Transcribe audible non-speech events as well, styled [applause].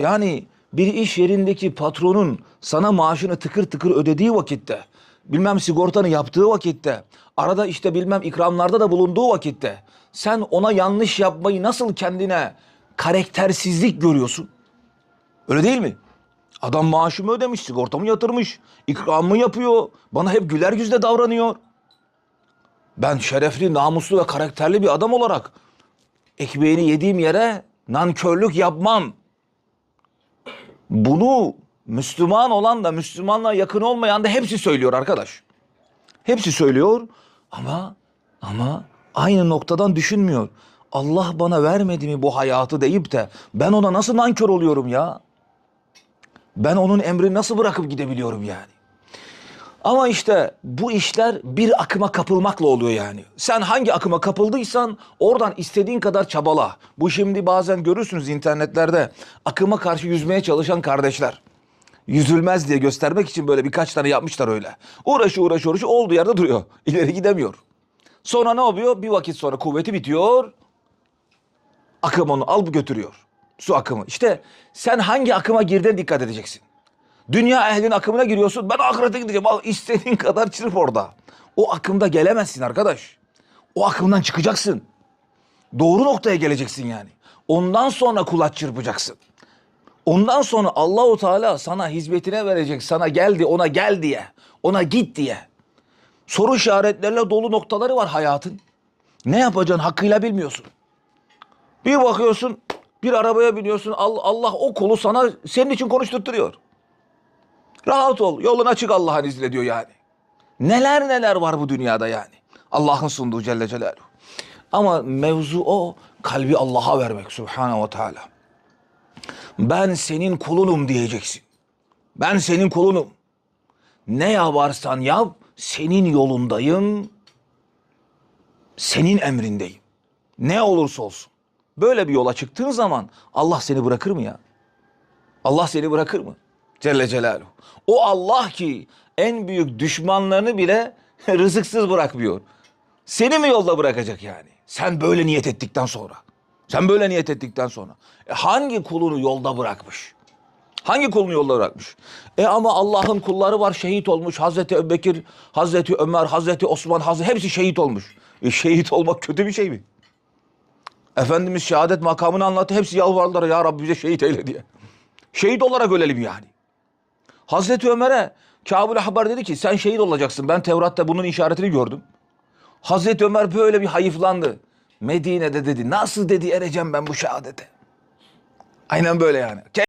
Yani bir iş yerindeki patronun sana maaşını tıkır tıkır ödediği vakitte, bilmem sigortanı yaptığı vakitte, arada işte bilmem ikramlarda da bulunduğu vakitte sen ona yanlış yapmayı nasıl kendine karaktersizlik görüyorsun? Öyle değil mi? Adam maaşımı ödemiş, sigortamı yatırmış, ikramımı yapıyor, bana hep güler yüzle davranıyor. Ben şerefli, namuslu ve karakterli bir adam olarak ekmeğini yediğim yere nankörlük yapmam. Bunu Müslüman olan da Müslümanla yakın olmayan da hepsi söylüyor arkadaş. Hepsi söylüyor ama ama aynı noktadan düşünmüyor. Allah bana vermedi mi bu hayatı deyip de ben ona nasıl nankör oluyorum ya? Ben onun emrini nasıl bırakıp gidebiliyorum yani? Ama işte bu işler bir akıma kapılmakla oluyor yani. Sen hangi akıma kapıldıysan oradan istediğin kadar çabala. Bu şimdi bazen görürsünüz internetlerde akıma karşı yüzmeye çalışan kardeşler. Yüzülmez diye göstermek için böyle birkaç tane yapmışlar öyle. Uğraşı uğraşı uğraşı olduğu yerde duruyor. [laughs] İleri gidemiyor. Sonra ne oluyor? Bir vakit sonra kuvveti bitiyor. Akım onu alıp götürüyor. Su akımı. İşte sen hangi akıma girdiğine dikkat edeceksin. Dünya ehlinin akımına giriyorsun. Ben ahirete gideceğim. Al istediğin kadar çırp orada. O akımda gelemezsin arkadaş. O akımdan çıkacaksın. Doğru noktaya geleceksin yani. Ondan sonra kulaç çırpacaksın. Ondan sonra Allahu Teala sana hizmetine verecek. Sana geldi, ona gel diye. Ona git diye. Soru işaretlerle dolu noktaları var hayatın. Ne yapacaksın hakkıyla bilmiyorsun. Bir bakıyorsun bir arabaya biniyorsun Allah, Allah o kolu sana senin için konuşturtuyor. Rahat ol yolun açık Allah'ın izniyle diyor yani. Neler neler var bu dünyada yani. Allah'ın sunduğu Celle Celaluhu. Ama mevzu o kalbi Allah'a vermek Subhanahu ve Teala. Ben senin kulunum diyeceksin. Ben senin kulunum. Ne yaparsan yap senin yolundayım. Senin emrindeyim. Ne olursa olsun. Böyle bir yola çıktığın zaman Allah seni bırakır mı ya? Allah seni bırakır mı? Celle Celaluhu. O Allah ki en büyük düşmanlarını bile [laughs] rızıksız bırakmıyor. Seni mi yolda bırakacak yani? Sen böyle niyet ettikten sonra. Sen böyle niyet ettikten sonra. E hangi kulunu yolda bırakmış? Hangi kulunu yolda bırakmış? E ama Allah'ın kulları var şehit olmuş. Hazreti Ebubekir, Hazreti Ömer, Hazreti Osman, Hazreti hepsi şehit olmuş. E şehit olmak kötü bir şey mi? Efendimiz şehadet makamını anlattı. Hepsi yalvardılar ya Rabbi bize şehit eyle diye. Şehit olarak ölelim yani. Hazreti Ömer'e Kâb-ül Haber dedi ki sen şehit olacaksın. Ben Tevrat'ta bunun işaretini gördüm. Hazreti Ömer böyle bir hayıflandı. Medine'de dedi nasıl dedi ereceğim ben bu şehadete. Aynen böyle yani.